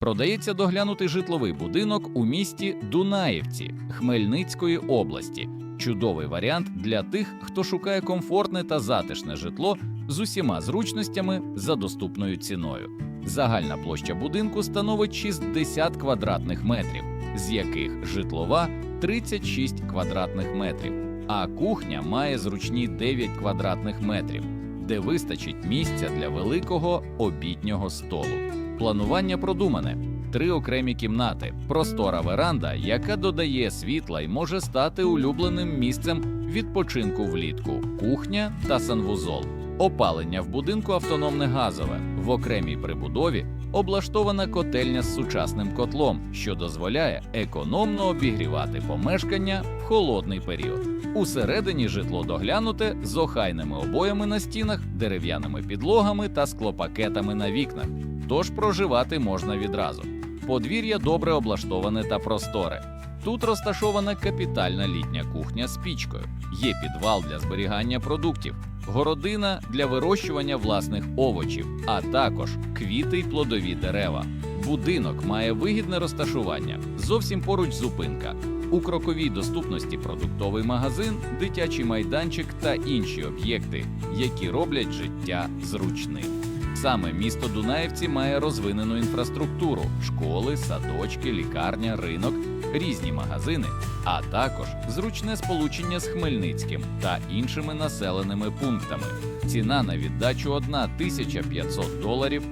Продається доглянутий житловий будинок у місті Дунаївці Хмельницької області. Чудовий варіант для тих, хто шукає комфортне та затишне житло з усіма зручностями за доступною ціною. Загальна площа будинку становить 60 квадратних метрів, з яких житлова 36 квадратних метрів, а кухня має зручні 9 квадратних метрів, де вистачить місця для великого обіднього столу. Планування продумане. Три окремі кімнати, простора веранда, яка додає світла і може стати улюбленим місцем відпочинку влітку, кухня та санвузол. Опалення в будинку автономне газове. В окремій прибудові облаштована котельня з сучасним котлом, що дозволяє економно обігрівати помешкання в холодний період. Усередині житло доглянуте з охайними обоями на стінах, дерев'яними підлогами та склопакетами на вікнах. Тож проживати можна відразу. Подвір'я добре облаштоване та просторе. Тут розташована капітальна літня кухня з пічкою, є підвал для зберігання продуктів, городина для вирощування власних овочів, а також квіти й плодові дерева. Будинок має вигідне розташування, зовсім поруч зупинка. У кроковій доступності продуктовий магазин, дитячий майданчик та інші об'єкти, які роблять життя зручним. Саме місто Дунаївці має розвинену інфраструктуру: школи, садочки, лікарня, ринок, різні магазини, а також зручне сполучення з Хмельницьким та іншими населеними пунктами. Ціна на віддачу 1500 доларів